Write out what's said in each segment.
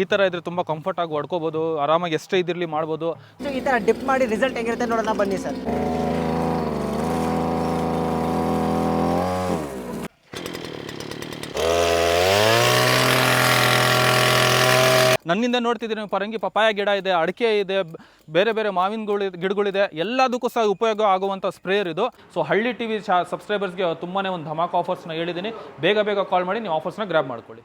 ಈ ಥರ ಇದ್ರೆ ತುಂಬ ಕಂಫರ್ಟಾಗಿ ಹೊಡ್ಕೋಬೋದು ಆರಾಮಾಗಿ ಎಷ್ಟೇ ಇದಿರಲಿ ಮಾಡ್ಬೋದು. ಸೊ ಈ ಥರ ಡಿಪ್ ಮಾಡಿ ರಿಸಲ್ಟ್ ಹೆಂಗಿರುತ್ತೆ ನೋಡೋಣ ಬನ್ನಿ ಸರ್. ನನ್ನಿಂದ ನೋಡ್ತಿದ್ದೀನಿ ಪರಂಗಿ ಪಪಾಯ ಗಿಡ ಇದೆ ಅಡಿಕೆ ಇದೆ ಬೇರೆ ಬೇರೆ ಮಾವಿನ ಗಳು ಗಿಡಗಳಿದೆ ಎಲ್ಲದಕ್ಕೂ ಸಹ ಉಪಯೋಗ ಆಗುವಂಥ ಸ್ಪ್ರೇಯರ್ ಇದು. ಸೊ ಹಳ್ಳಿ ಟಿ ವಿ ಸಬ್ಸ್ಕ್ರೈಬರ್ಸ್ಗೆ ತುಂಬಾ ಒಂದು ಧಮಾಕ ಆಫರ್ಸ್ನ ಹೇಳಿದ್ದೀನಿ. ಬೇಗ ಬೇಗ ಕಾಲ್ ಮಾಡಿ ನೀವು ಆಫರ್ಸ್ನ ಗ್ರ್ಯಾಬ್ ಮಾಡ್ಕೊಳ್ಳಿ.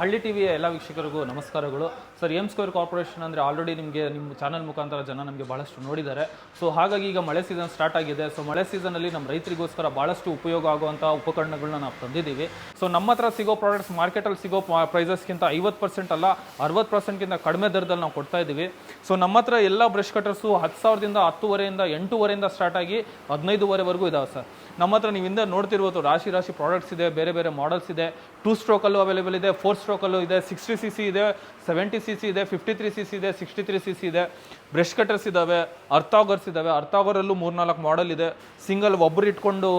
ಹಳ್ಳಿ ಟಿ ವಿಯ ಎಲ್ಲ ವೀಕ್ಷಕರಿಗೂ ನಮಸ್ಕಾರಗಳು. ಸರ್ ಎಂ ಸ್ಕ್ವೇರ್ ಕಾರ್ಪೊರೇಷನ್ ಅಂದರೆ ಆಲ್ರೆಡಿ ನಿಮಗೆ ನಿಮ್ಮ ಚಾನಲ್ ಮುಖಾಂತರ ಜನ ನಮಗೆ ಭಾಳಷ್ಟು ನೋಡಿದ್ದಾರೆ. ಸೊ ಹಾಗಾಗಿ ಈಗ ಮಳೆ ಸೀಸನ್ ಸ್ಟಾರ್ಟ್ ಆಗಿದೆ. ಸೊ ಮಳೆ ಸೀಸನಲ್ಲಿ ನಮ್ಮ ರೈತರಿಗೋಸ್ಕರ ಭಾಳಷ್ಟು ಉಪಯೋಗ ಆಗುವಂಥ ಉಪಕರಣಗಳನ್ನ ನಾವು ತಂದಿದ್ದೀವಿ. ಸೊ ನಮ್ಮ ಹತ್ರ ಸಿಗೋ ಪ್ರಾಡಕ್ಟ್ಸ್ ಮಾರ್ಕೆಟಲ್ಲಿ ಸಿಗೋ ಪ್ರೈಸಸ್ಗಿಂತ ಐವತ್ತು ಪರ್ಸೆಂಟ್ ಅಲ್ಲ, ಅರವತ್ತು ಪರ್ಸೆಂಟ್ಗಿಂತ ಕಡಿಮೆ ದರದಲ್ಲಿ ನಾವು ಕೊಡ್ತಾ ಇದ್ದೀವಿ. ಸೊ ನಮ್ಮ ಹತ್ರ ಎಲ್ಲ ಬ್ರಷ್ ಕಟರ್ಸು ಹತ್ತು ಸಾವಿರದಿಂದ ಹತ್ತುವರೆಯಿಂದ ಎಂಟೂವರೆಯಿಂದ ಸ್ಟಾರ್ಟ್ ಆಗಿ ಹದಿನೈದುವರೆವರೆಗೂ ಇದಾವೆ ಸರ್. ನಮ್ಮ ಹತ್ರ ನೀವು ಹಿಂದೆ ನೋಡ್ತಿರ್ಬೋದು, ರಾಶಿ ರಾಶಿ ಪ್ರಾಡಕ್ಟ್ಸ್ ಇದೆ, ಬೇರೆ ಬೇರೆ ಮಾಡಲ್ಸ್ ಇದೆ ಟೂ ಸ್ಟ್ರೋಕಲ್ಲೂ ಅವೈಲೇಬಲ್ ಇದೆ ಫೋರ್ ಸ್ಟ್ರೋಕಲ್ಲೂ ಇದೆ ಸಿಕ್ಸ್ಟಿ ಸಿ ಸಿ ಇದೆ ಸೆವೆಂಟಿ ಸಿ ಸಿ ಇದೆ ಫಿಫ್ಟಿ ತ್ರೀ ಸಿ ಸಿ ಇದೆ ಸಿಕ್ಸ್ಟಿ ತ್ರೀ ಸಿ ಸಿ ಇದೆ ಬ್ರಷ್ ಕಟರ್ಸ್ ಇದ್ದಾವೆ ಅರ್ಥಾಗರ್ಸ್ ಇದ್ದಾವೆ ಅರ್ಥಾಗರಲ್ಲೂ ಮೂರ್ನಾಲ್ಕು ಮಾಡಲ್ ಇದೆ. ಸಿಂಗಲ್ ಒಬ್ಬರು ಇಟ್ಕೊಂಡು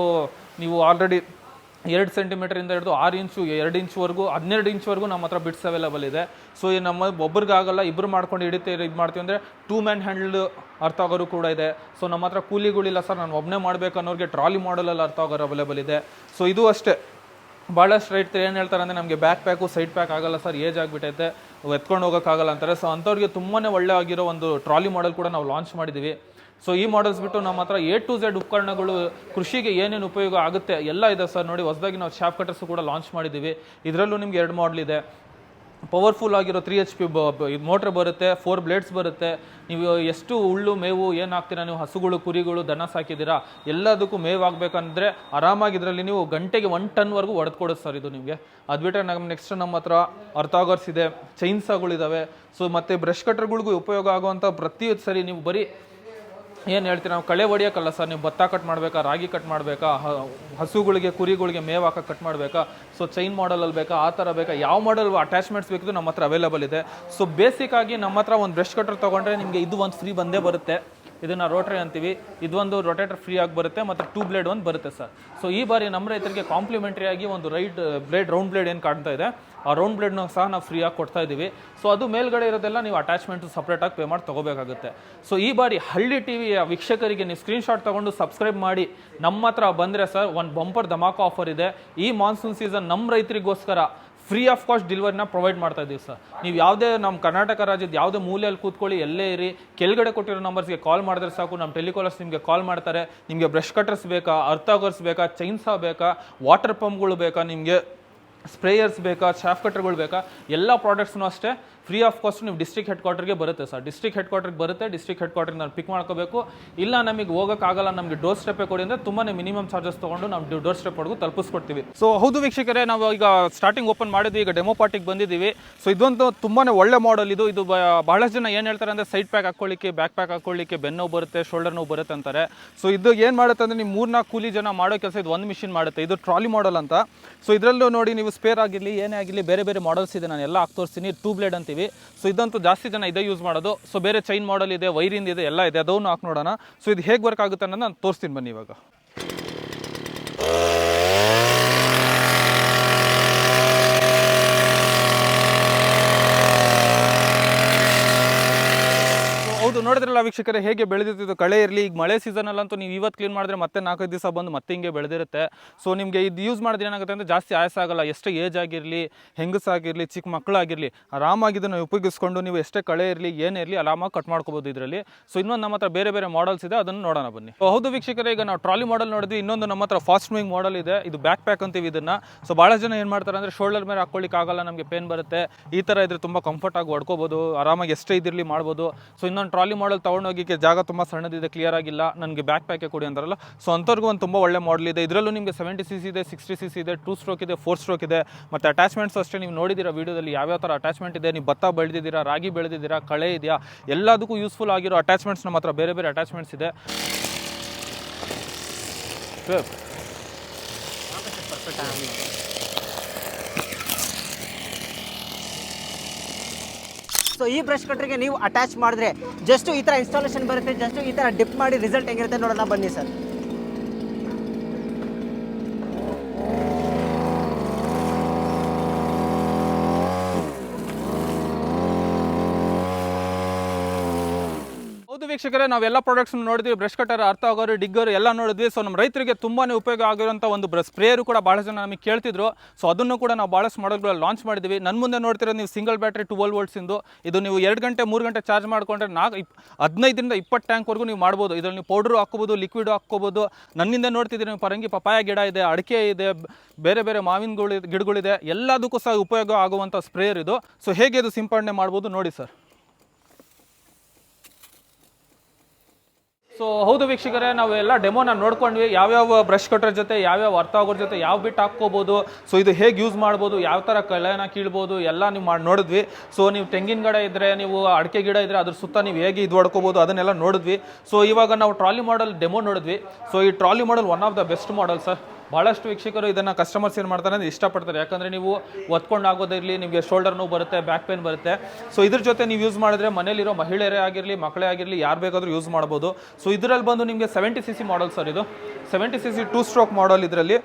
ನೀವು ಆಲ್ರೆಡಿ ಎರಡು ಸೆಂಟಿಮೀಟ್ರಿಂದ ಹಿಡಿದು ಆರು ಇಂಚು, ಎರಡು ಇಂಚ್ವರೆಗೂ ಹನ್ನೆರಡು ಇಂಚ್ವರೆಗೂ ನಮ್ಮ ಹತ್ರ ಬಿಟ್ಸ್ ಅವೈಲೇಬಲ್ ಇದೆ. ಸೊ ಈ ನಮ್ಮ ಒಬ್ರಿಗಾಗಲ್ಲ ಇಬ್ಬರು ಮಾಡ್ಕೊಂಡು ಹಿಡಿತೆ ಇದು ಮಾಡ್ತೀವಿ ಅಂದರೆ ಟೂ ಮ್ಯಾನ್ ಹ್ಯಾಂಡಲ್ಡ್ ಅರ್ಥ ಆಗೋರು ಕೂಡ ಇದೆ. ಸೊ ನಮ್ಮ ಹತ್ರ ಕೂಲಿಗಳಿಲ್ಲ ಸರ್, ನಾನು ಒಬ್ಬನೇ ಮಾಡಬೇಕು ಅನ್ನೋರಿಗೆ ಟ್ರಾಲಿ ಮಾಡಲಲ್ಲಿ ಅರ್ಥ ಆಗೋರು ಅವೈಲೇಬಲ್ ಇದೆ. ಸೊ ಇದು ಅಷ್ಟೇ. ಭಾಳಷ್ಟು ರೈತರು ಏನು ಹೇಳ್ತಾರೆ ಅಂದರೆ ನಮಗೆ ಬ್ಯಾಕ್ ಪ್ಯಾಕು ಸೈಡ್ ಪ್ಯಾಕ್ ಆಗಲ್ಲ ಸರ್ ಏಜ್ ಆಗಿಬಿಟ್ಟೈತೆ, ಎತ್ಕೊಂಡು ಹೋಗೋಕ್ಕಾಗಲ್ಲ ಅಂತಾರೆ. ಸೊ ಅಂಥವ್ರಿಗೆ ತುಂಬಾ ಒಳ್ಳೆ ಆಗಿರೋ ಒಂದು ಟ್ರಾಲಿ ಮಾಡೆಲ್ ಕೂಡ ನಾವು ಲಾಂಚ್ ಮಾಡಿದ್ದೀವಿ ಸೊ ಈ ಮಾಡೆಲ್ಸ್ ಬಿಟ್ಟು ನಮ್ಮ ಹತ್ರ ಎ ಟು ಝೆಡ್ ಉಪಕರಣಗಳು, ಕೃಷಿಗೆ ಏನೇನು ಉಪಯೋಗ ಆಗುತ್ತೆ, ಎಲ್ಲ ಇದೆ ಸರ್ ನೋಡಿ, ಹೊಸದಾಗಿ ನಾವು ಶಾಪ್ ಕಟರ್ಸ್ ಕೂಡ ಲಾಂಚ್ ಮಾಡಿದ್ದೀವಿ ಇದರಲ್ಲೂ ನಿಮ್ಗೆ ಎರಡು ಮಾಡಲ್ ಇದೆ. ಪವರ್ಫುಲ್ ಆಗಿರೋ ತ್ರೀ ಎಚ್ ಪಿ ಮೋಟ್ರ್ ಬರುತ್ತೆ ಫೋರ್ ಬ್ಲೇಡ್ಸ್ ಬರುತ್ತೆ. ನೀವು ಎಷ್ಟು ಹುಳ್ಳು ಮೇವು ಏನು ಹಾಕ್ತೀರಾ ನೀವು ಹಸುಗಳು, ಕುರಿಗಳು, ದನ ಸಾಕಿದ್ದೀರಾ, ಎಲ್ಲದಕ್ಕೂ ಮೇವು ಆಗಬೇಕಂದ್ರೆ ಆರಾಮಾಗಿ ಇದರಲ್ಲಿ ನೀವು ಗಂಟೆಗೆ ಒನ್ ಟನ್ವರೆಗೂ ಕೊಡೋದು ಸರ್ ಇದು ನಿಮಗೆ. ಅದು ಬಿಟ್ಟರೆ ನಮ್ಮ ನೆಕ್ಸ್ಟ್ ನಮ್ಮ ಹತ್ರ ಅರ್ಥಾಗರ್ಸ್ ಇದೆ ಚೈನ್ಸಾಗಳಿದ್ದಾವೆ ಸೊ ಮತ್ತು ಬ್ರಷ್ ಕಟರ್ಗಳಿಗೂ ಉಪಯೋಗ ಆಗುವಂಥ ಪ್ರತಿ ಸರಿ ನೀವು ಬರೀ ಏನು ಹೇಳ್ತೀರಿ, ನಾವು ಕಳೆ ಹೊಡಿಯೋಕ್ಕಲ್ಲ ಸರ್, ನೀವು ಭತ್ತ ಕಟ್ ಮಾಡಬೇಕಾ, ರಾಗಿ ಕಟ್ ಮಾಡಬೇಕಾ ಹಸುಗಳಿಗೆ, ಕುರಿಗಳಿಗೆ ಮೇವು ಹಾಕಕ್ಕೆ ಕಟ್ ಮಾಡಬೇಕಾ ಸೊ ಚೈನ್ ಮಾಡಲಲ್ಲಿ ಬೇಕಾ, ಆ ಥರ ಬೇಕಾ, ಯಾವ ಮಾಡಲ್ ಅಟ್ಯಾಚ್ಮೆಂಟ್ಸ್ ಬೇಕಿದ್ರು ನಮ್ಮ ಹತ್ರ ಅವೈಲೇಬಲ್ ಇದೆ. ಸೊ ಬೇಸಿಕ್ ಆಗಿ ನಮ್ಮ ಹತ್ರ ಒಂದು ಬ್ರಷ್ ಕಟರ್ ತೊಗೊಂಡ್ರೆ ನಿಮಗೆ ಇದು ಒಂದು ಫ್ರೀ ಬಂದೇ ಬರುತ್ತೆ. ಇದನ್ನು ರೋಟ್ರಿ ಅಂತೀವಿ. ಇದೊಂದು ರೊಟೇಟರ್ ಫ್ರೀ ಆಗಿ ಬರುತ್ತೆ ಮತ್ತು ಟೂ ಬ್ಲೇಡ್ ಒಂದು ಬರುತ್ತೆ ಸರ್. ಸೊ ಈ ಬಾರಿ ನಮ್ಮ ರೈತರಿಗೆ ಕಾಂಪ್ಲಿಮೆಂಟರಿ ಆಗಿ ಒಂದು ರೈಟ್ ಬ್ಲೇಡ್ ರೌಂಡ್ ಬ್ಲೇಡ್ ಏನು ಕಾಣ್ತಾ ಇದೆ. ಆ ರೌಂಡ್ ಬ್ಲೇಡ್ನ ಸಹ ನಾವು ಫ್ರೀ ಆಗಿ ಕೊಡ್ತಾ ಇದ್ದೀವಿ. ಸೊ ಅದು ಮೇಲ್ಗಡೆ ಇರೋದೆಲ್ಲ ನೀವು ಅಟ್ಯಾಚ್ಮೆಂಟ್ ಸಪ್ರೇಟಾಗಿ ಪೇ ಮಾಡಿ ತೊಗೋಬೇಕಾಗುತ್ತೆ. ಸೊ ಈ ಬಾರಿ ಹಳ್ಳಿ ಟಿ ವಿಯ ವೀಕ್ಷಕರಿಗೆ ನೀವು ಸ್ಕ್ರೀನ್ಶಾಟ್ ತೊಗೊಂಡು ಸಬ್ಸ್ಕ್ರೈಬ್ ಮಾಡಿ. ನಮ್ಮ ಹತ್ರ ಬಂದರೆ ಸರ್, ಒಂದು ಬಂಪರ್ ಧಮಾಕ ಆಫರ್ ಇದೆ. ಈ ಮಾನ್ಸೂನ್ ಸೀಸನ್ ನಮ್ಮ ರೈತರಿಗೋಸ್ಕರ ಫ್ರೀ ಆಫ್ ಕಾಸ್ಟ್ ಡಿಲಿವರಿನ ಪ್ರೊವೈಡ್ ಮಾಡ್ತಾ ಇದ್ದೀವಿ ಸರ್. ನೀವು ಯಾವುದೇ ನಮ್ಮ ಕರ್ನಾಟಕ ರಾಜ್ಯದ ಯಾವುದೇ ಮೂಲೆಯಲ್ಲಿ ಕೂತ್ಕೊಳ್ಳಿ, ಎಲ್ಲೇ ಇರಿ. ಕೆಳಗಡೆ ಕೊಟ್ಟಿರೋ ನಂಬರ್ಸ್ಗೆ ಕಾಲ್ ಮಾಡಿದ್ರೆ ಸಾಕು. ನಮ್ಮ ಟೆಲಿಕಾಲರ್ಸ್ ನಿಮಗೆ ಕಾಲ್ ಮಾಡ್ತಾರೆ. ನಿಮಗೆ ಬ್ರಷ್ ಕಟರ್ಸ್ ಬೇಕಾ ಅರ್ಥಾಗರ್ಸ್ ಬೇಕಾ ಚೈನ್ಸಾ ಬೇಕಾ ವಾಟರ್ ಪಂಪ್ಗಳು ಬೇಕಾ, ನಿಮಗೆ ಸ್ಪ್ರೇಯರ್ಸ್ ಬೇಕಾ ಶಾಫ್ ಕಟ್ಟರ್ಗಳು ಬೇಕಾ ಎಲ್ಲ ಪ್ರಾಡಕ್ಟ್ಸ್ನು ಅಷ್ಟೇ. ಫ್ರೀ ಆಫ್ ಕಾಸ್ಟ್ ನೀವು ಡಿಸ್ಟ್ರಿಕ್ಟ್ ಹೆಡ್ ಕ್ವಾರ್ಟರ್ಗೆ ಬರುತ್ತೆ ಸರ್ ಡಿಸ್ಟ್ರಿಕ್ಟ್ ಹೆಡ್ ಕ್ವಾರ್ಟರ್ಗೆ ಬರುತ್ತೆ ಡಿಸ್ಟ್ರಿಕ್ಟ್ ಹೆಡ್ ಕ್ವಾರ್ಟರ್ ನಾನು ಪಿಕ್ ಮಾಡ್ಕೋಬೇಕು. ಇಲ್ಲ ನಮಗೆ ಹೋಗೋಕ್ಕಾಗಲ್ಲ ನಮಗೆ ಡೋರ್ ಸ್ಟೆಪ್ಪೇ ಕೊಡಿ ಅಂದರೆ ತುಂಬಾ ಮಿನಿಮಮ್ ಚಾರ್ಜಸ್ ತೊಗೊಂಡು ನಾವು ಡೋರ್ ಸ್ಟೆಪ್ ವರೆಗೂ ತಲುಪಿಸ್ಕೊಡ್ತೀವಿ. ಸೊ ಹೌದು ವೀಕ್ಷಕರೇ, ನಾವು ಈಗ ಸ್ಟಾರ್ಟಿಂಗ್ ಓಪನ್ ಮಾಡಿದ್ವಿ, ಈಗ ಡೆಮೋ ಪಾರ್ಟಿಗೆ ಬಂದಿದ್ದೀವಿ. ಸೊ ಇದೊಂದು ತುಂಬಾ ಒಳ್ಳೆ ಮಾಡಲ್ ಇದು. ಇದು ಬಹಳಷ್ಟು ಜನ ಏನು ಹೇಳ್ತಾರೆ ಅಂದರೆ ಸೈಡ್ ಪ್ಯಾಕ್ ಹಾಕೊಳ್ಳಿಕ್ಕೆ ಬ್ಯಾಕ್ ಪ್ಯಾಕ್ ಹಾಕೊಳ್ಳಿಕ್ಕೆ ಬೆನ್ನು ಬರುತ್ತೆ ಶೋಲ್ಡರ್ ನೋವು ಬರುತ್ತೆ ಅಂತಾರೆ. ಸೊ ಇದು ಏನು ಮಾಡುತ್ತೆ ಅಂದರೆ ನೀವು ಮೂರ್ನಾಲ್ಕು ಕೂಲಿ ಜನ ಮಾಡೋ ಕೆಲಸ ಇದು ಒಂದು ಮಿಷಿನ್ ಮಾಡುತ್ತೆ. ಇದು ಟ್ರಾಲಿ ಮಾಡಲ್ ಅಂತ. ಸೊ ಇದರಲ್ಲೂ ನೋಡಿ ನೀವು ಸ್ಪೇರ್ ಆಗಿರಲಿ, ಏನೇ ಆಗಿರಲಿ, ಬೇರೆ ಬೇರೆ ಮಾಡಲ್ಸ್ ಇದೆ ನಾನು ಎಲ್ಲ ಹಾಕ್ತೋರ್ಸ್ತೀನಿ ಟೂ ಬ್ಲೇಡ್ ಅಂತೀವಿ ಸೊ ಇದಂತೂ ಜಾಸ್ತಿ ಜನ ಇದೇ ಯೂಸ್ ಮಾಡೋದು. ಸೊ ಬೇರೆ ಚೈನ್ ಮಾಡಲ್ ಇದೆ ವೈರಿಂದ ಇದೆ, ಎಲ್ಲ ಇದೆ. ಅದನ್ನು ಹಾಕಿ ನೋಡೋಣ. ಸೊ ಇದು ಹೇಗೆ ವರ್ಕ್ ಆಗುತ್ತೆ ಅನ್ನೋದು ನಾನು ತೋರಿಸ್ತೀನಿ ಬನ್ನಿ ಇವಾಗ ಹೌದು ನೋಡಿದ್ರಲ್ಲ ವೀಕ್ಷಕರೇ, ಹೇಗೆ ಬೆಳೆದಿತ್ತು ಕಳೆ ಇರಲಿ, ಈಗ ಮಳೆ ಸೀಸನಲ್ಲಂತೂ ನೀವು ಇವತ್ತು ಕ್ಲೀನ್ ಮಾಡಿದ್ರೆ ಮತ್ತೆ ನಾಲ್ಕೈದು ದಿವಸ ಬಂದು ಮತ್ತೆ ಹಿಂಗೆ ಬೆಳೆದಿರುತ್ತೆ. ಸೊ ನಿಮಗೆ ಇದು ಯೂಸ್ ಮಾಡಿದ್ರೆ ಏನಾಗುತ್ತೆ ಅಂದರೆ ಜಾಸ್ತಿ ಆಯಾಸ ಆಗಲ್ಲ. ಎಷ್ಟೇ ಏಜ್ ಆಗಿರಲಿ ಹೆಂಗಸಾಗಿರಲಿ ಚಿಕ್ಕ ಮಕ್ಕಳಾಗಿರಲಿ ಆರಾಮಾಗಿ ಇದನ್ನು ಉಪಯೋಗಿಸ್ಕೊಂಡು ನೀವು ಎಷ್ಟೇ ಕಳೆ ಇರಲಿ, ಏನೇ ಇರಲಿ, ಆರಾಮಾಗಿ ಕಟ್ ಮಾಡ್ಕೋಬೋದು ಇದರಲ್ಲಿ. ಸೊ ಇನ್ನೊಂದು ನಮ್ಮ ಹತ್ರ ಬೇರೆ ಬೇರೆ ಮಾಡಲ್ಸ್ ಇದೆ, ಅದನ್ನು ನೋಡೋಣ ಬನ್ನಿ. ಹೌದು ವೀಕ್ಷಕರೇ, ಈಗ ನಾವು ಟ್ರಾಲಿ ಮಾಡಲ್ ನೋಡಿದ್ವಿ, ಇನ್ನೊಂದು ನಮ್ಮ ಹತ್ರ ಫಾಸ್ಟ್ ಮೂವಿಂಗ್ ಮಾಡಲ್ ಇದೆ. ಇದು ಬ್ಯಾಕ್ ಪ್ಯಾಕ್ ಅಂತೀವಿ ಇದನ್ನ. ಸೊ ಭಾಳ ಜನ ಏನು ಮಾಡ್ತಾರೆ ಅಂದರೆ ಶೋಲ್ಡರ್ ಮೇಲೆ ಹಾಕೊಳ್ಳಿಕ್ಕೆ ಆಗಲ್ಲ, ನಮಗೆ ಪೇನ್ ಬರುತ್ತೆ. ಈ ಥರ ಇದ್ರೆ ತುಂಬ ಕಂಫರ್ಟ್ ಆಗಿ ಹೊಡ್ಕೋಬೋದು, ಆರಾಮಾಗಿ ಎಷ್ಟೇ ಇದಿರಲಿ ಮಾಡ್ಬೋದು. ಸೊ ಇನ್ನೊಂದು ಟ್ರಾಲಿ ಮಾಡಲ್ ತೊಗೊಂಡೋಗಿಕ್ಕೆ ಜಾಗ ತುಂಬ ಸಣ್ಣದಿದೆ ಕ್ಲಿಯರ್ ಆಗಿಲ್ಲ. ನನಗೆ ಬ್ಯಾಕ್ ಪ್ಯಾಕೆ ಕೊಡಿ ಅಂತಾರಲ್ಲ. ಸೊ ಅಂಥವ್ರಿಗೂ ಒಂದು ತುಂಬ ಒಳ್ಳೆ ಮಾಡಲ್ ಇದೆ. ಇದರಲ್ಲೂ ನಿಮಗೆ ಸೆವೆಂಟಿ ಸಿ ಸಿ ಇದೆ ಸಿಕ್ಸ್ಟಿ ಸಿ ಸಿ ಇದೆ ಟೂ ಸ್ಟ್ರೋಕ್ ಇದೆ ಫೋರ್ ಸ್ಟ್ರೋಕ್ ಇದೆ. ಮತ್ತು ಅಟ್ಯಾಚ್ಮೆಂಟ್ಸ್ ಅಷ್ಟೇ, ನೀವು ನೋಡಿದ್ದೀರಾ ವೀಡಿಯೋದಲ್ಲಿ ಯಾವ್ಯಾವ ಥರ ಅಟ್ಯಾಚ್ಮೆಂಟ್ ಇದೆ? ನೀವು ಭತ್ತ ಬೆಳೆದಿದ್ದೀರಾ, ರಾಗಿ ಬೆಳೆದಿದ್ದೀರಾ, ಕಳೆ ಇದೆಯಾ? ಎಲ್ಲದಕ್ಕೂ ಯೂಸ್ಫುಲ್ ಆಗಿರೋ ಅಟ್ಯಾಚ್ಮೆಂಟ್ಸ್ ನಮ್ಮ ಹತ್ರ ಬೇರೆ ಬೇರೆ ಅಟ್ಯಾಚ್ಮೆಂಟ್ಸ್ ಇದೆ. ಸರ್ ಸೊ ಈ ಬ್ರಷ್ ಕಟ್ರಿಗೆ ನೀವು ಅಟ್ಯಾಚ್ ಮಾಡಿದ್ರೆ ಜಸ್ಟ್ ಈ ಥರ ಇನ್ಸ್ಟಾಲೇಷನ್ ಬರುತ್ತೆ ಜಸ್ಟ್ ಈ ಥರ ಡಿಪ್ ಮಾಡಿ ರಿಸಲ್ಟ್ ಹೆಂಗಿರುತ್ತೆ ನೋಡೋಣ ಬನ್ನಿ ಸರ್. ವೀಕ್ಷಕರೇ ನಾವೆಲ್ಲ ಪ್ರಾಡಕ್ಟ್ಸ್ ನೋಡಿದ್ವಿ ಬ್ರಷ್ ಕಟರ್ ಅರ್ಥ ಆಗೋರು ಡಿಗ್ಗರ್ ಎಲ್ಲ ನೋಡಿದ್ವಿ. ಸೊ ನಮ್ಮ ರೈತರಿಗೆ ತುಂಬಾ ಉಪಯೋಗ ಆಗಿರುವಂಥ ಒಂದು ಬ್ರ ಸ್ಪ್ರೇಯರು ಕೂಡ ಭಾಳ ಜನ ನಮಗೆ ಕೇಳ್ತಿದ್ರು. ಸೊ ಅದನ್ನು ಕೂಡ ನಾವು ಭಾಳಷ್ಟು ಮಾಡಲ್ಗಳು ಲಾಂಚ್ ಮಾಡಿದ್ವಿ. ನನ್ನ ಮುಂದೆ ನೋಡ್ತಿರೋ ನೀವು ಸಿಂಗಲ್ ಬ್ಯಾಟ್ರಿ ಟ್ವೆಲ್ ವೋಲ್ಟ್ಸಿಂದು ಇದು. ನೀವು ಎರಡು ಗಂಟೆ, ಮೂರು ಗಂಟೆ ಚಾರ್ಜ್ ಮಾಡಿಕೊಂಡ್ರೆ ನಾಲ್ಕು ಇಪ್, ಹದಿನೈದರಿಂದ ಇಪ್ಪತ್ತು ಟ್ಯಾಂಕ್ವರೆಗೂ ನೀವು ಮಾಡ್ಬೋದು. ಇದರಲ್ಲಿ ನೀವು ಪೌಡ್ರು ಹಾಕ್ಕೋಬೋದು ಲಿಕ್ವಿಡ್ ಹಾಕ್ಕೋಬೋದು. ನನ್ನಿಂದ ನೋಡ್ತಿದ್ದೀರಿ ನೀವು, ಪರಂಗಿ ಪಪಾಯ ಗಿಡ ಇದೆ, ಅಡಿಕೆ ಇದೆ, ಬೇರೆ ಬೇರೆ ಮಾವಿನಗಳು, ಗಿಡಗಳಿದೆ. ಎಲ್ಲದಕ್ಕೂ ಸಹ ಉಪಯೋಗ ಆಗುವಂಥ ಸ್ಪ್ರೇಯರ್ ಇದು. ಸೊ ಹೇಗೆ ಇದು ಸಿಂಪಡಣೆ ಮಾಡ್ಬೋದು ನೋಡಿ ಸರ್. ಸೊ ಹೌದು ವೀಕ್ಷಕರೇ ನಾವೆಲ್ಲ ಡೆಮೋನ ನೋಡ್ಕೊಂಡ್ವಿ. ಯಾವ್ಯಾವ ಬ್ರಷ್ ಕಟ್ಟರ್ ಜೊತೆ, ಯಾವ್ಯಾವ ಅರ್ಥ ಆಗೋರ ಜೊತೆ, ಯಾವ ಬಿಟ್ ಹಾಕ್ಕೋಬೋದು. ಸೊ ಇದು ಹೇಗೆ ಯೂಸ್ ಮಾಡ್ಬೋದು, ಯಾವ ಥರ ಕಳೆನ ಕೀಳ್ಬೋದು, ಎಲ್ಲ ನೀವು ಮಾಡಿ ನೋಡಿದ್ವಿ. ಸೊ ನೀವು ತೆಂಗಿನ ಗಿಡ ಇದ್ದರೆ ನೀವು ಅಡಿಕೆ ಗಿಡ ಇದ್ದರೆ ಅದ್ರ ಸುತ್ತ ನೀವು ಹೇಗೆ ಇದು ಹೊಡ್ಕೋಬೋದು, ಅದನ್ನೆಲ್ಲ ನೋಡಿದ್ವಿ. ಸೊ ಇವಾಗ ನಾವು ಟ್ರಾಲಿ ಮಾಡಲ್ ಡೆಮೋ ನೋಡಿದ್ವಿ. ಸೊ ಈ trolley model one of the best model sir ಭಾಳಷ್ಟು ವೀಕ್ಷಕರು ಇದನ್ನು ಕಸ್ಟಮರ್ಸ್ ಏನು ಮಾಡ್ತಾರೆ ಅಂದರೆ ಇಷ್ಟಪಡ್ತಾರೆ. ಯಾಕಂದರೆ ನೀವು ಒತ್ಕೊಂಡು ಆಗೋದಿರಲಿ ನಿಮಗೆ ಶೋಲ್ಡರ್ ನೋವು ಬರುತ್ತೆ ಬ್ಯಾಕ್ ಪೇನ್ ಬರುತ್ತೆ. ಸೊ ಇದ್ರ ಜೊತೆ ನೀವು ಯೂಸ್ ಮಾಡಿದ್ರೆ ಮನೇಲಿರೋ ಮಹಿಳೆಯರೇ ಆಗಿರಲಿ, ಮಕ್ಕಳೇ ಆಗಿರಲಿ, ಯಾರು ಬೇಕಾದರೂ ಯೂಸ್ ಮಾಡ್ಬೋದು. ಸೊ ಇದರಲ್ಲಿ ಬಂದು ನಿಮಗೆ seventy C C model sir ಇದು. Seventy C C two stroke model ಇದರಲ್ಲಿ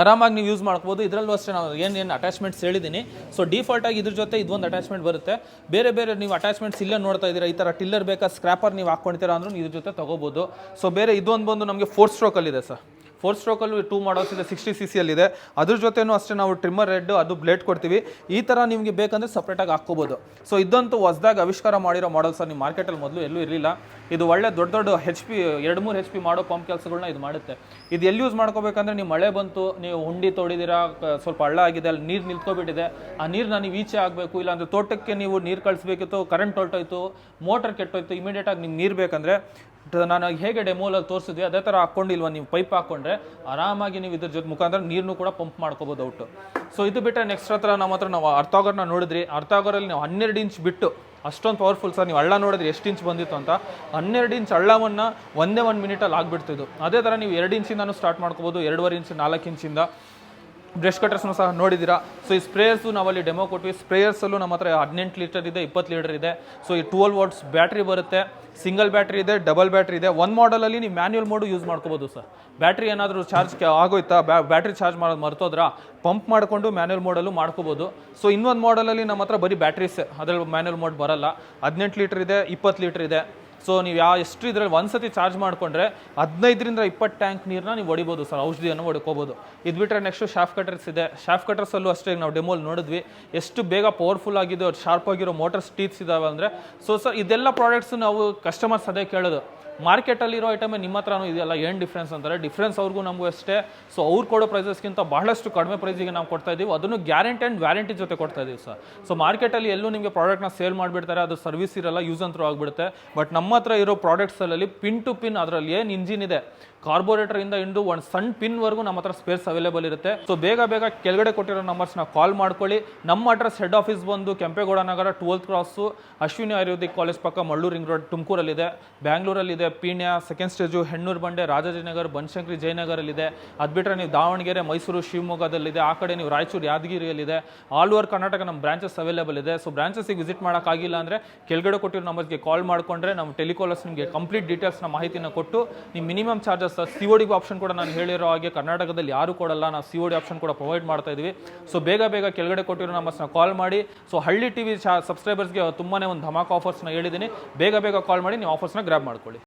ಆರಾಮಾಗಿ ನೀವು ಯೂಸ್ ಮಾಡ್ಬೋದು. ಇದರಲ್ಲೂ ಅಷ್ಟೇ ನಾವು ಏನೇನು ಅಟ್ಯಾಚ್ಮೆಂಟ್ಸ್ ಹೇಳಿದ್ದೀನಿ ಸೊ ಡಿಫಾಲ್ಟಾಗಿ ಇದ್ರ ಜೊತೆ ಇದೊಂದು ಅಟ್ಯಾಚ್ಮೆಂಟ್ ಬರುತ್ತೆ. ಬೇರೆ ಬೇರೆ ನೀವು ಅಟ್ಯಾಚ್ಮೆಂಟ್ಸ್ ಇಲ್ಲೇ ನೋಡ್ತಾ ಇದ್ದೀರಾ, ಈ ಥರ ಟಿಲ್ಲರ್ ಬೇಕಾ ಸ್ಕ್ರಾಪರ್ ನೀವು ಹಾಕ್ಕೊಳ್ತೀರಾ ಅಂದ್ರೂ ಇದ್ರ ಜೊತೆ ತೊಗೋಬೋದು. ಸೊ ಬೇರೆ ಇದೊಂದು ಬಂದು ನಮಗೆ ಫೋರ್ ಸ್ಟ್ರೋಕಲ್ಲಿದೆ ಸರ್ ಫೋರ್ ಸ್ಟ್ರೋಕಲ್ಲಿ ಟೂ ಮಾಡಲ್ಸ್ ಇದೆ ಸಿಕ್ಸ್ಟಿ ಸಿ ಸಿಯಲ್ಲಿದೆ ಅದ್ರ ಜೊತೆನೂ ಅಷ್ಟೇ ನಾವು ಟ್ರಿಮ್ಮರ್ ರೆಡ್ ಅದು ಬ್ಲೇಡ್ ಕೊಡ್ತೀವಿ. ಈ ಥರ ನಿಮಗೆ ಬೇಕಂದರೆ ಸಪ್ರೇಟಾಗಿ ಹಾಕ್ಕೋಬೋದು. ಸೊ ಇದಂತೂ ಹೊಸದಾಗಿ ಆವಿಷ್ಕಾರ ಮಾಡಿರೋ ಮಾಡಲ್ ಸರ್ ನಿಮ್ಮ ಮಾರ್ಕೆಟಲ್ಲಿ ಮೊದಲು ಎಲ್ಲೂ ಇರಲಿಲ್ಲ. ಇದು ಒಳ್ಳೆ ದೊಡ್ಡ ದೊಡ್ಡ ಹೆಚ್ ಪಿ ಎರಡು ಮೂರು ಹೆಚ್ ಪಿ ಮಾಡೋ ಪಂಪ್ ಕೆಲಸಗಳನ್ನ ಇದು ಮಾಡುತ್ತೆ. ಇದು ಎಲ್ಲಿ ಯೂಸ್ ಮಾಡ್ಕೋಬೇಕಂದ್ರೆ ನೀವು ಮಳೆ ಬಂತು, ನೀವು ಹುಂಡಿ ತೊಡಿದಿರಾ, ಸ್ವಲ್ಪ ಹಳ್ಳ ಆಗಿದೆ, ಅಲ್ಲಿ ನೀರು ನಿಂತ್ಕೊಬಿಟ್ಟಿದೆ ಆ ನೀರನ್ನ ನೀವು ಈಚೆ ಆಗಬೇಕು ಇಲ್ಲಾಂದರೆ ತೋಟಕ್ಕೆ ನೀವು ನೀರು ಕಳಿಸ್ಬೇಕಿತ್ತು ಕರೆಂಟ್ ಹೊರಟೋಯ್ತು ಮೋಟರ್ ಕೆಟ್ಟೋಯ್ತು ಇಮಿಡಿಯೇಟಾಗಿ ನಿಮ್ಗೆ ನೀರು ಬೇಕಂದ್ರೆ ನಾನು ಹೇಗೆ ಡೆಮೋಲಲ್ಲಿ ತೋರಿಸಿದ್ವಿ, ಅದೇ ಥರ ಹಾಕ್ಕೊಂಡಿಲ್ವ ನೀವು ಪೈಪ್ ಹಾಕ್ಕೊಂಡ್ರೆ ಆರಾಮಾಗಿ ನೀವು ಇದ್ರ ಜೊತೆ ಮುಖಾಂತರ ನೀರನ್ನು ಕೂಡ ಪಂಪ್ ಮಾಡ್ಕೋಬೋದು ಔಟು. ಸೊ ಇದು ಬಿಟ್ಟರೆ ನೆಕ್ಸ್ಟ್ ಹತ್ರ ನಮ್ಮ ಹತ್ರ ನಾವು ಅರ್ಥಾಗರ್ನ ನೋಡಿದ್ರಿ ಅರ್ಥಾಗರಲ್ಲಿ ನೀವು ಹನ್ನೆರಡು ಇಂಚ್ ಬಿಟ್ಟು, ಅಷ್ಟೊಂದು ಪವರ್ಫುಲ್ ಸರ್, ನೀವು ಹಳ್ಳ ನೋಡಿದ್ರೆ ಎಷ್ಟು ಇಂಚ್ ಬಂದಿತ್ತು ಅಂತ. ಹನ್ನೆರಡು ಇಂಚ್ ಹಳ್ಳವನ್ನು ಒಂದೇ ಒಂದು ಮಿನಿಟಲ್ಲಿ ಆಗಿಬಿಡ್ತಿದ್ದು ಅದೇ ಥರ ನೀವು ಎರಡು ಇಂಚಿಂದನೂ ಸ್ಟಾರ್ಟ್ ಮಾಡ್ಕೋಬೋದು, ಎರಡುವರೆ ಇಂಚ್ ನಾಲ್ಕು ಇಂಚಿಂದ ಬ್ರಷ್ ಕಟರ್ಸ್ನು ಸಹ ನೋಡಿದ್ದೀರಾ? ಸೊ ಈ ಸ್ಪ್ರೇಯರ್ಸು ನಾವಲ್ಲಿ ಡೆಮೋ ಕೊಟ್ವಿ. ಸ್ಪ್ರೇಯರ್ಸಲ್ಲೂ ನಮ್ಮ ಹತ್ರ ಹದಿನೆಂಟು ಲೀಟರ್ ಇದೆ, ಇಪ್ಪತ್ತು ಲೀಟರ್ ಇದೆ. ಸೊ ಈ ಟ್ವೆಲ್ ವಾಟ್ಸ್ ಬ್ಯಾಟ್ರಿ ಬರುತ್ತೆ. ಸಿಂಗಲ್ ಬ್ಯಾಟ್ರಿ ಇದೆ ಡಬಲ್ ಬ್ಯಾಟ್ರಿ ಇದೆ. ಒಂದು ಮಾಡಲಲ್ಲಿ ನೀವು ಮ್ಯಾನ್ಯುವಲ್ ಮೋಡು ಯೂಸ್ ಮಾಡ್ಕೋಬೋದು ಸರ್ ಬ್ಯಾಟ್ರಿ ಏನಾದರೂ ಚಾರ್ಜ್ ಆಗೋಯ್ತಾ? ಬ್ಯಾಟ್ರಿ ಚಾರ್ಜ್ ಮಾಡೋದು ಮರ್ತೋದ್ರ? ಪಂಪ್ ಮಾಡಿಕೊಂಡು ಮ್ಯಾನ್ಯಲ್ ಮೋಡಲ್ಲೂ ಮಾಡ್ಕೋಬೋದು. ಸೊ ಇನ್ನೊಂದು ಮಾಡಲಲ್ಲಿ ನಮ್ಮ ಹತ್ರ ಬರೀ ಬ್ಯಾಟ್ರೀಸ್ ಅದರಲ್ಲಿ ಮ್ಯಾನ್ಯುವಲ್ ಮೋಡ್ ಬರಲ್ಲ. ಹದಿನೆಂಟು ಲೀಟರ್ ಇದೆ, ಇಪ್ಪತ್ತು ಲೀಟರ್ ಇದೆ. ಸೊ ನೀವು ಯಾವ ಎಷ್ಟು ಇದ್ರಲ್ಲಿ ಒಂದ್ಸತಿ ಚಾರ್ಜ್ ಮಾಡಿಕೊಂಡ್ರೆ ಹದಿನೈದರಿಂದ ಇಪ್ಪತ್ತು ಟ್ಯಾಂಕ್ ನೀರನ್ನ ನೀವು ಹೊಡಿಬೋದು ಸರ್, ಔಷಧಿಯನ್ನು ಹೊಡ್ಕೋಬೋದು. ಇದು ಬಿಟ್ಟರೆ ನೆಕ್ಸ್ಟು ಶಾಫ್ ಕಟರ್ಸ್ ಇದೆ. ಶಾಫ್ ಕಟರ್ಸಲ್ಲೂ ಅಷ್ಟೇ ನಾವು ಡೆಮೋಲ್ ನೋಡಿದ್ವಿ. ಎಷ್ಟು ಬೇಗ ಪವರ್ಫುಲ್ ಆಗಿದ್ದು ಶಾರ್ಪ್ ಆಗಿರೋ ಮೋಟರ್ ಸ್ಟೀಟ್ಸ್ ಇದಾವೆ ಅಂದರೆ ಸೊ ಸರ್ ಇದೆಲ್ಲ ಪ್ರಾಡಕ್ಟ್ಸ್ ನಾವು ಕಸ್ಟಮರ್ಸ್ ಅದೇ ಕೇಳೋದು. ಮಾರ್ಕೆಟಲ್ಲಿರೋ ಐಟಮೇ ನಿಮ್ಮ ಹತ್ರನೂ ಇದೆಯಲ್ಲ, ಏನು ಡಿಫ್ರೆನ್ಸ್ ಅಂತಾರೆ? ಡಿಫ್ರೆನ್ಸ್ ಅವ್ರಿಗೂ ನಮಗೂ ಅಷ್ಟೇ. ಸೊ ಅವ್ರು ಕೊಡೋ ಪ್ರೈಸಸ್ಗಿಂತ ಬಹಳಷ್ಟು ಕಡಿಮೆ ಪ್ರೈಸಿಗೆ ನಾವು ಕೊಡ್ತಾ ಇದ್ದೀವಿ ಅದನ್ನು ಗ್ಯಾರಂಟಿ ಆ್ಯಂಡ್ ವ್ಯಾರಂಟಿ ಜೊತೆ ಕೊಡ್ತಾ ಇದ್ದೀವಿ ಸರ್ ಸೊ ಮಾರ್ಕೆಟಲ್ಲಿ ಎಲ್ಲೂ ನಿಮಗೆ ಪ್ರಾಡಕ್ಟ್ನ ಸೇಲ್ ಮಾಡಿಬಿಡ್ತಾರೆ, ಅದು ಸರ್ವಿಸ್ ಇರಲ್ಲ ಯೂಸ್ ಅಂತೂ ಆಗಿಬಿಡುತ್ತೆ. ಬಟ್ ನಮ್ಮ ಹತ್ರ ಇರೋ ಪ್ರಾಡಕ್ಟ್ಸಲ್ಲಿ ಪಿನ್ ಟು ಪಿನ್ ಅದರಲ್ಲಿ ಏನು ಇಂಜಿನ್ ಇದೆ? ಕಾರ್ಬೋರೇಟರ್ ಇಂದ ಒಂದು ಸಣ್ಣ ಪಿನ್ ವರೆಗೂ ನಮ್ಮ ಹತ್ರ ಸ್ಪೇಸ್ ಅವೈಲೇಬಲ್ ಇರುತ್ತೆ. ಸೊ ಬೇಗ ಬೇಗ ಕೆಳಗಡೆ ಕೊಟ್ಟಿರೋ ನಂಬರ್ಸ್ನ ಕಾಲ್ ಮಾಡ್ಕೊಳ್ಳಿ. ನಮ್ಮ ಅಡ್ರೆಸ್ ಹೆಡ್ ಆಫೀಸ್ ಬಂದು Kempegowda Nagar twelfth cross Ashwini Ayurvedic college ಪಕ್ಕ ಮಳ್ಳೂರು ರಿಂಗ್ ರೋಡ್ ತುಮಕೂರಲ್ಲಿದೆ. ಬ್ಯಾಂಗ್ಳೂರಲ್ಲಿದೆ ಪೀಣ್ಯ ಸೆಕೆಂಡ್ ಸ್ಟೇಜು ಹೆಣ್ಣೂರು ಬಂಡೆ ರಾಜಾಜಿನಗರ್, ಬನಶಂಕರಿ ಜಯನಗರಲ್ಲಿದೆ. ಅದು ಬಿಟ್ಟರೆ ನೀವು ದಾವಣಗೆರೆ, ಮೈಸೂರು, ಶಿವಮೊಗ್ಗದಲ್ಲಿದೆ. ಆ ಕಡೆ ನೀವು ರಾಯಚೂರು, ಯಾದಗಿರಿಯಲ್ಲಿದೆ. ಆಲ್ ಓವರ್ ಕರ್ನಾಟಕ ನಮ್ಮ ಬ್ರಾಂಚಸ್ ಅವೈಲೇಬಲ್ ಇದೆ. ಸೊ ಬ್ರಾಂಚಸ್ಗೆ ವಿಸಿಟ್ ಮಾಡೋಕ್ಕಾಗಿಲ್ಲ ಅಂದರೆ ಕೆಳಗಡೆ ಕೊಟ್ಟಿರೋ ನಂಬರ್ಗೆ ಕಾಲ್ ಮಾಡಿಕೊಂಡ್ರೆ ನಮ್ಮ ಟೆಲಿಕಾಲರ್ಸ್ ನಿಮಗೆ ಕಂಪ್ಲೀಟ್ ಡೀಟೇಲ್ಸ್ನ ಮಾಹಿತಿನ ಕೊಟ್ಟು ನಿಮ್ಮ ಮಿನಿಮಮ್ ಚಾರ್ಜಸ್ ಸಿ ಒ ಡಿಗೂ ಆಪ್ಷನ್ ಕೂಡ ನಾನು ಹೇಳಿರೋ ಹಾಗೆ ಕರ್ನಾಟಕದಲ್ಲಿ ಯಾರು ಕೊಡಲ್ಲ. ನಾವು ಸಿ ಒ ಡಿ ಆಪ್ಷನ್ ಕೂಡ ಪ್ರೊವೈಡ್ ಮಾಡ್ತಾ ಇದ್ದೀವಿ ಸೊ ಬೇಗ ಬೇಗ ಕೆಳಗಡೆ ಕೊಟ್ಟಿರೋ ನಂಬರ್ಸ್ನ ಕಾಲ್ ಮಾಡಿ. ಸೊ ಹಳ್ಳಿ ಟಿ ವಿ ಸಬ್ಸ್ಕ್ರೈಬರ್ಸ್ಗೆ ತುಂಬಾ ಒಂದು ಧಮಾಕ ಆಫರ್ಸ್ನ ಹೇಳಿದ್ದೀನಿ. ಬೇಗ ಬೇಗ ಕಾಲ್ ಮಾಡಿ, ನೀವು ಆಫರ್ಸ್ನ ಗ್ರ್ಯಾಬ್ ಮಾಡ್ಕೊಳ್ಳಿ.